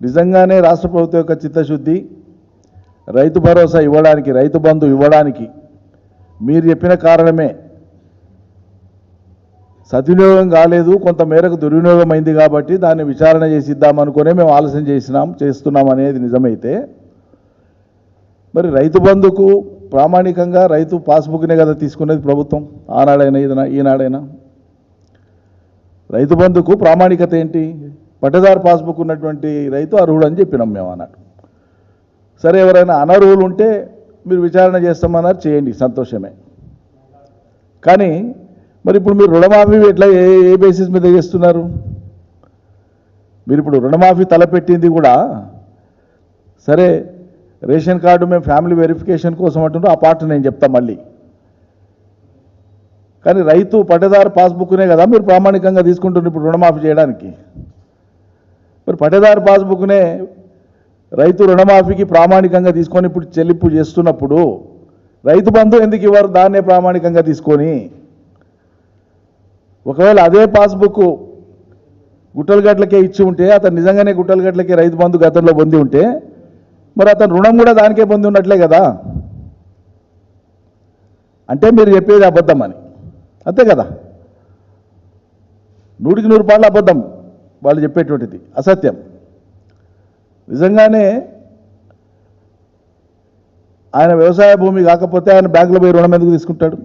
నిజంగానే రాష్ట్ర ప్రభుత్వం యొక్క చిత్తశుద్ధి రైతు భరోసా ఇవ్వడానికి రైతు బంధు ఇవ్వడానికి మీరు చెప్పిన కారణమే. సద్వినియోగం కాలేదు కొంత మేరకు దుర్వినియోగం అయింది కాబట్టి దాన్ని విచారణ చేసి ఇద్దామనుకునే మేము ఆలస్యం చేసినాం చేస్తున్నాం అనేది నిజమైతే మరి రైతు బంధుకు ప్రామాణికంగా రైతు పాస్బుక్నే కదా తీసుకునేది ప్రభుత్వం ఆనాడైనా ఇదైనా ఈనాడైనా. రైతు బంధుకు ప్రామాణికత ఏంటి? పట్టదారు పాస్బుక్ ఉన్నటువంటి రైతు అర్హుడు అని చెప్పినాం మేము అన్నట్టు సరే ఎవరైనా అనర్హులు ఉంటే మీరు విచారణ చేస్తామన్నారు చేయండి సంతోషమే. కానీ మరి ఇప్పుడు మీరు రుణమాఫీ ఎట్లా ఏ ఏ బేసిస్ మీద చేస్తున్నారు? మీరు ఇప్పుడు రుణమాఫీ తలపెట్టింది కూడా సరే రేషన్ కార్డు మేము ఫ్యామిలీ వెరిఫికేషన్ కోసం అంటుంటే ఆ పార్ట్ నేను చెప్తా మళ్ళీ. కానీ రైతు పట్టేదారు పాస్బుక్నే కదా మీరు ప్రామాణికంగా తీసుకుంటున్నారు ఇప్పుడు రుణమాఫీ చేయడానికి. మరి పట్టేదారు పాస్బుక్నే రైతు రుణమాఫీకి ప్రామాణికంగా తీసుకొని ఇప్పుడు చెల్లింపు చేస్తున్నప్పుడు రైతు బంధు ఎందుకు ఇవ్వరు? దాన్నే ప్రామాణికంగా తీసుకొని. ఒకవేళ అదే పాస్బుక్ గుట్టలగట్లకే ఇచ్చి ఉంటే అతను నిజంగానే గుట్టలగట్లకే రైతు బంధు గతంలో పొంది ఉంటే మరి అతను రుణం కూడా దానికే పొంది ఉన్నట్లే కదా? అంటే మీరు చెప్పేది అబద్ధం అని. అంతే కదా? నూటికి నూరు పాళ్ళు అబద్ధం. వాళ్ళు చెప్పేటువంటిది. అసత్యం. నిజంగానే ఆయన వ్యవసాయ భూమి కాకపోతే ఆయన బ్యాంకులో పోయి రుణం ఎందుకు తీసుకుంటాడు?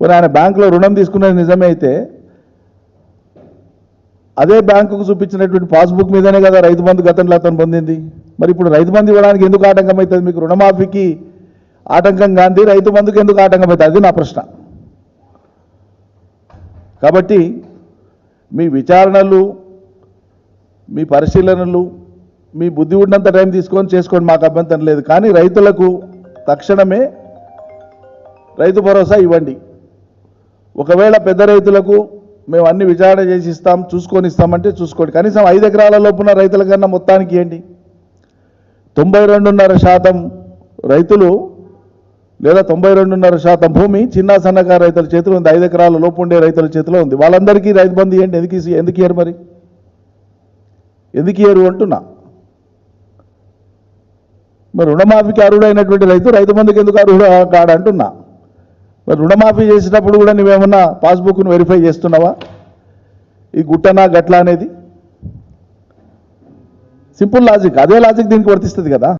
మరి ఆయన బ్యాంకులో రుణం తీసుకున్నది నిజమే అయితే అదే బ్యాంకుకు చూపించినటువంటి పాస్బుక్ మీదనే కదా రైతు బంధు గతంలో అతను పొందింది. మరి ఇప్పుడు రైతు బంధు ఇవ్వడానికి ఎందుకు ఆటంకం అవుతుంది మీకు రుణమాఫీకి ఆటంకం గాంధీ రైతు బంధుకి ఎందుకు ఆటంకం అవుతుంది అది నా ప్రశ్న. కాబట్టి మీ విచారణలు మీ పరిశీలనలు మీ బుద్ధి ఉన్నంత టైం తీసుకొని చేసుకోండి మాకు అభ్యంతరం లేదు. కానీ రైతులకు తక్షణమే రైతు భరోసా ఇవ్వండి. ఒకవేళ పెద్ద రైతులకు మేము అన్ని విచారణ చేసి ఇస్తాం చూసుకొని ఇస్తామంటే చూసుకోండి. కనీసం ఐదు ఎకరాల లోపున రైతుల కన్నా మొత్తానికి ఏంటి తొంభై రెండున్నర శాతం రైతులు లేదా తొంభై రెండున్నర శాతం భూమి చిన్న సన్నకారు రైతుల చేతిలో ఉంది. ఐదు ఎకరాల లోపు ఉండే రైతుల చేతిలో ఉంది. వాళ్ళందరికీ రైతు బంధు ఏంటి ఎందుకు ఎందుకు ఇయ్యరు మరి? ఎందుకు ఇయ్యరు అంటున్నా. మరి రుణమాఫీకి అర్హుడైనటువంటి రైతు రైతు బంధుకి ఎందుకు అర్హుడు కాడు అంటున్నా. మరి రుణమాఫీ చేసేటప్పుడు కూడా నువ్వేమన్నా పాస్బుక్ను వెరిఫై చేస్తున్నావా? ఈ గుట్టనా గట్ల అనేది? Simple logic. అదే లాజిక్ దీనికి వర్తిస్తుంది కదా.